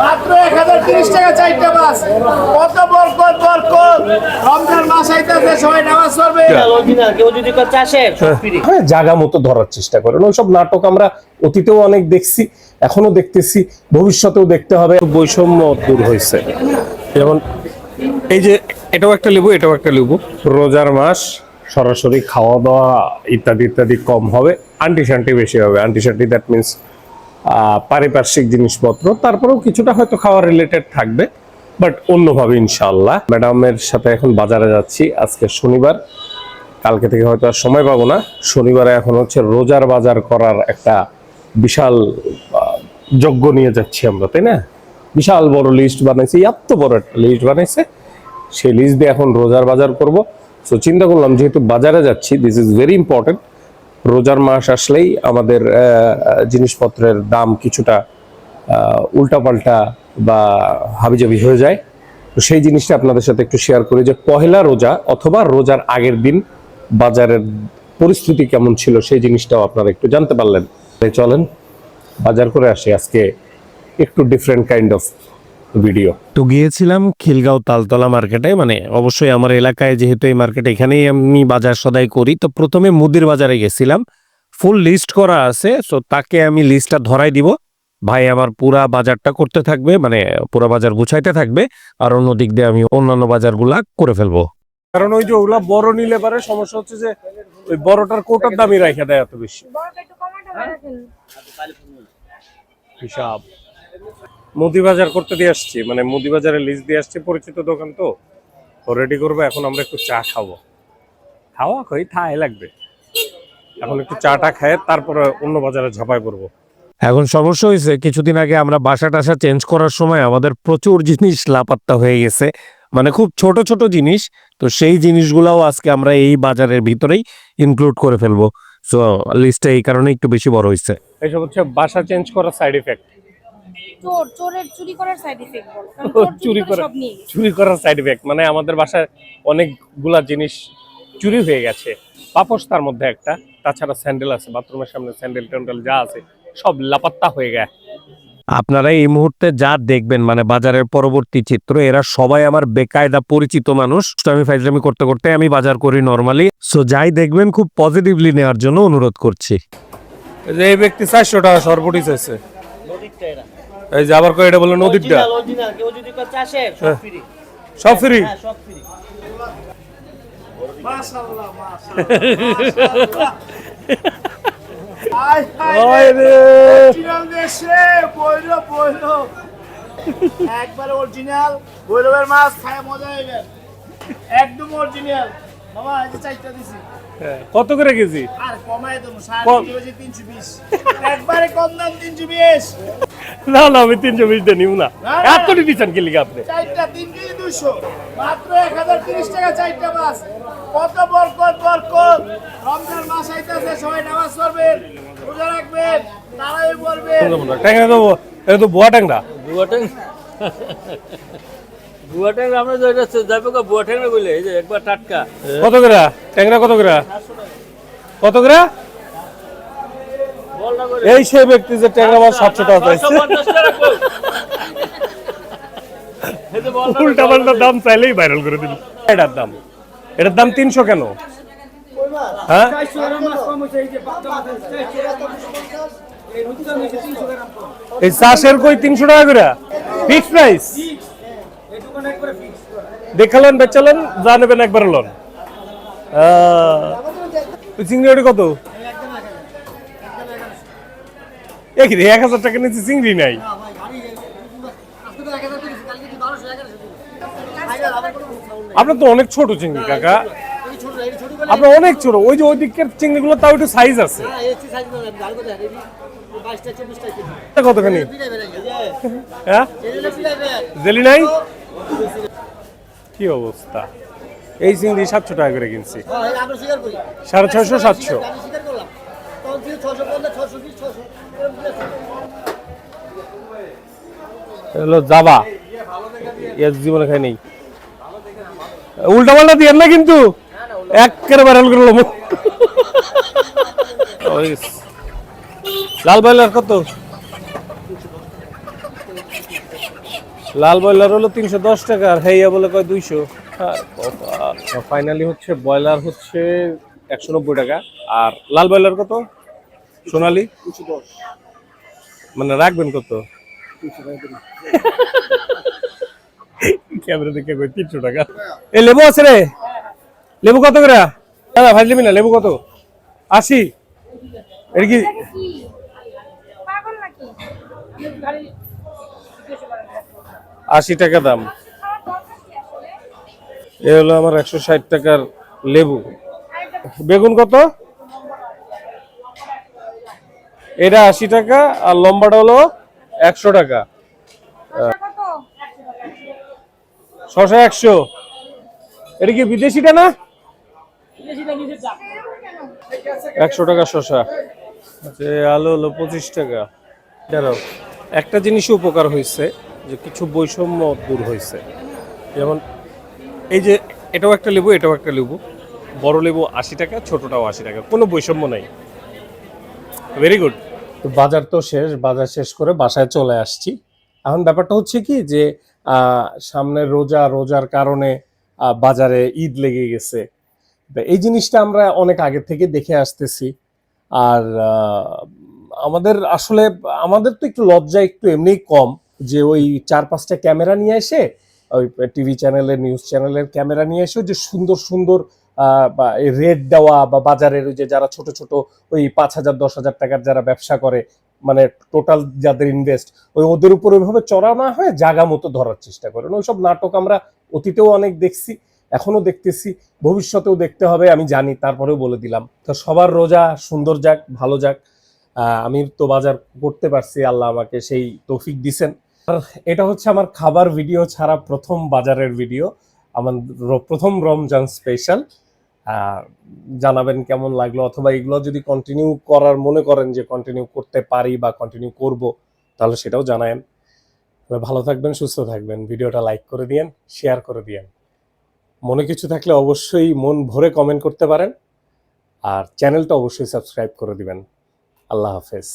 মাত্র এক হাজার তিরিশ টাকা চারটা মাছ কত বরকত বরকত রমজান মাস আইতেছে সবাই নামাজ পড়বে। কেউ যদি হ্যাঁ জায়গা মতো ধরার চেষ্টা করেন ওইসব নাটক আমরা অতীতেও অনেক দেখছি এখনও দেখতেছি ভবিষ্যতেও দেখতে হবে। বৈষম্য দূর হয়েছে। যেমন এই যে এটাও একটা লেবু এটাও একটা লেবু। রোজার মাস সরাসরি খাওয়া দাওয়া ইত্যাদি ইত্যাদি কম হবে। আন্টি শান্টি বেশি হবে। আন্টি শান্টি দ্যাট মিনস পারিপার্শ্বিক জিনিসপত্র, তারপরেও কিছুটা হয়তো খাওয়া রিলেটেড থাকবে বাট অন্যভাবে ইনশাল্লাহ ম্যাডামের সাথে এখন বাজারে যাচ্ছি, আজকে শনিবার, কালকে থেকে হয়তো আর সময় পাবো না। শনিবারে এখন হচ্ছে রোজার বাজার করার একটা বিশাল যজ্ঞ নিয়ে যাচ্ছি আমরা, তাই না? বিশাল বড় লিস্ট বানাইছে এত বড় একটা লিস্ট বানাইছে। সেই লিস্ট দিয়ে এখন রোজার বাজার করব। সো চিন্তা করলাম, যেহেতু বাজারে যাচ্ছি দিস ইজ ভেরি ইম্পর্টেন্ট রোজার মাস আসলেই আমাদের জিনিসপত্রের দাম কিছুটা উল্টাপাল্টা বা হাবিজাবি হয়ে যায়। তো সেই জিনিসটা আপনাদের সাথে একটু শেয়ার করি যে পহেলা রোজা অথবা রোজার আগের দিন বাজারের পরিস্থিতি কেমন ছিল সেই জিনিসটাও আপনারা একটু জানতে পারলেন। চলেন বাজার করে আসি। আজকে একটু ডিফারেন্ট কাইন্ড অফ ভিডিও তো গিয়েছিলাম খিলগাঁও তালতলা মার্কেটে মানে অবশ্যই আমার এলাকায় যেহেতু এই মার্কেট এখানেই আমি বাজার সদাই করি তো প্রথমে মুদির বাজারে গেছিলাম। ফুল লিস্ট করা আছে তো তাকে আমি লিস্টটা ধরাই দিব। ভাই আমার পুরা বাজারটা করতে থাকবে মানে পুরা বাজার গুছাইতে থাকবে আর অন্য দিক দিয়ে আমি অন্যান্য বাজারগুলা করে ফেলব। কারণ ওই যে ওগুলা বড় নিলে পারে সমস্যা হচ্ছে যে ওই বড়টার কোটার দামই রাখা দেয় এত বেশি। হিসাব। মুদি বাজার করতে দিয়ে আসছি মানে মুদি বাজারে লিস্ট দিয়ে আসছি পরিচিত দোকান তো। রেডি করব এখন আমরা একটু চা খাব। খাওয়া খাই থাই লাগবে। এখন একটু চাটা খায় তারপরে অন্য বাজারে ঝাঁপাই পড়ব। এখন সমস্যা হয়েছে কিছুদিন আগে আমরা বাসা টাসা চেঞ্জ করার সময় আমাদের প্রচুর জিনিস লাপাত্তা হয়ে গেছে। মানে খুব ছোট ছোট জিনিস তো সেই জিনিসগুলাও আজকে আমরা এই বাজারের ভিতরেই ইনক্লুড করে ফেলব। সো লিস্টটা এই কারণে একটু বেশি বড় হয়েছে এইসব হচ্ছে বাসা চেঞ্জ করার সাইড ইফেক্ট চোর চোরের চুরি করার সাইড ইফেক্ট বল চোর করে করে। সব নিয়ে চুরি করার সাইড ইফেক্ট মানে আমাদের বাসায় অনেকগুলা জিনিস চুরি হয়ে গেছে। পাপস তার মধ্যে একটা তাছাড়া স্যান্ডেল আছে বাথরুমের সামনে স্যান্ডেল ট্যান্ডেল যা আছে সব লাপাত্তা হয়ে গেছে। আপনারা এই মুহূর্তে যা দেখবেন মানে বাজারের পরবর্তী চিত্র এরা সবাই আমার বেকায়দা পরিচিত মানুষ। তো আমি ফাইজলামি করতে করতে আমি বাজার করি নর্মালি সো যাই দেখবেন খুব পজিটিভলি নেওয়ার জন্য অনুরোধ করছি। এই যে এই ব্যক্তি চারশো টাকা সরবটি চাইছে। এই যে আবার কয় এটা বলে নদীরটা অরিজিনাল অরিজিনাল কেউ যদি করে সব হ্যাঁ। ফ্রি সব ফ্রি হ্যাঁ সব ফ্রি মাশাআল্লাহ মাশাআল্লাহ। আয় হায়। অরিজিনাল দেশে বইলো বইলো। একবার অরিজিনাল বইলোর মাছ খায় মজা হয়ে গেল একদম অরিজিনাল মামা এই যে চারটা দিছি। কত করে কেজি? আর কমায় দেবো সাড়ে তিনশো বিশ। একবারে কম দাম তিনশো বিশ। না না আমি তিনশো বিশ দিয়ে নিব না। এত দিচ্ছেন কি লিখে আপনি? চারটা তিন কেজি দুশো মাত্র এক হাজার তিরিশ টাকা চারটা মাছ কত বরকত বরকত রমজান মাস আইতেছে সবাই নামাজ পড়বেন রোজা রাখবেন তারাই পড়বেন। ট্যাংরা দেবো এটা তো বুয়া ট্যাংরা। আমরা তো এটা যাব কা বুয়াটাং বলে এই যে একবার টাটকা। কত করে? ট্যাংরা কত করে? কত করে? এই সেই ব্যক্তি যে ট্যাংরা মাছ সাতশো টাকা চাইছে। 650 টাকা কই? এই যে বল না করে উল্টা পাল্টা দাম চাইলেই ভাইরাল করে দিল। এটার দাম। এটার দাম তিনশো কেন? হ্যাঁ? এই চাষের কই তিনশো টাকা করে? ফিক্স প্রাইস দেখালেন বেচালেন যা নেবেন একবার লন। আহ, চিংড়ি কত? এক রে, এক হাজার টাকা নিচে চিংড়ি নাই? আপনার তো অনেক ছোট চিংড়ি কাকা। আপনার অনেক ছোট ওই যে ওই দিকের চিংড়িগুলো তাও একটু সাইজ আছে। কতখানি? হ্যাঁ? জেলি নাই? কি অবস্থা? এই চিংড়ি সাতশো টাকা করে কিনছি। সাড়ে ছয়শো সাতশো। হলো জীবনে খাই নেই। উল্টা পাল্টা দিয়ে না কিন্তু? লাল বয়লার কত? লাল ব্রয়লার হলো তিনশো দশ টাকা, আর হেইয়া বলে কয় দুইশো। ফাইনালি হচ্ছে ব্রয়লার হচ্ছে একশো নব্বই টাকা, আর লাল ব্রয়লার কত? সোনালি? মানে রাখবেন কত? ক্যামেরা দেখে কই তিনশো টাকা? এ লেবু আছে রে। লেবু কত করে? দাদা ভাজলিবি না? লেবু কত? আশি। এটা কি? আশি টাকা দাম। এ হলো আমার একশো ষাট টাকার লেবু। বেগুন কত? এটা আশি টাকা আর লম্বাটা হলো একশো টাকা। ছশো একশো। এটা কি বিদেশিটা না? একশো টাকা শশা আচ্ছা আলু হলো পঁচিশ টাকা। দাঁড়াও, একটা জিনিস উপকার হয়েছে যে কিছু বৈষম্য দূর হয়েছে। যেমন এই যে এটাও একটা লেবু, এটাও একটা লেবু। বড় লেবু আশি টাকা, ছোটটাও আশি টাকা, কোনো বৈষম্য নাই। ভেরি গুড তো বাজার তো শেষ, বাজার শেষ করে বাসায় চলে আসছি। এখন ব্যাপারটা হচ্ছে কি যে সামনে রোজা, রোজার কারণে বাজারে ঈদ লেগে গেছে। এই জিনিসটা আমরা অনেক আগে থেকে দেখে আসতেছি। আর আমাদের আসলে, আমাদের তো একটু লজ্জা একটু এমনিই কম যে ওই চার পাঁচটা ক্যামেরা নিয়ে এসে, ওই টিভি চ্যানেলের, নিউজ চ্যানেলের ক্যামেরা নিয়ে এসে যে সুন্দর সুন্দর রেট দেওয়া বা বাজারের ওই যে যারা ছোট ছোট ওই পাঁচ হাজার, দশ হাজার টাকার যারা ব্যবসা করে মানে টোটাল যাদের ইনভেস্ট ওই ওদের উপর ওইভাবে চড়া না হয় জাগা মতো ধরার চেষ্টা করেন। ওইসব নাটক আমরা অতীতেও অনেক দেখছি এখনও দেখতেছি, ভবিষ্যতেও দেখতে হবে, আমি জানি, তারপরেও বলে দিলাম। তো সবার রোজা সুন্দর যাক, ভালো যাক। আমি তো বাজার করতে পারছি, আল্লাহ আমাকে সেই তৌফিক দিছেন। আর এটা হচ্ছে আমার খাবার ভিডিও ছাড়া প্রথম বাজারের ভিডিও আমার প্রথম রমজান স্পেশাল জানাবেন কেমন লাগল? অথবা এগুলো যদি কন্টিনিউ করার, মনে করেন যে কন্টিনিউ করতে পারি বা কন্টিনিউ করব, তাহলে সেটাও জানায়েন। তবে ভালো থাকবেন, সুস্থ থাকবেন। ভিডিওটা লাইক করে দিয়েন শেয়ার করে দিয়েন। মনে কিছু থাকলে অবশ্যই মন ভরে কমেন্ট করতে পারেন। আর চ্যানেলটা অবশ্যই সাবস্ক্রাইব করে দিবেন। আল্লাহ হাফেজ।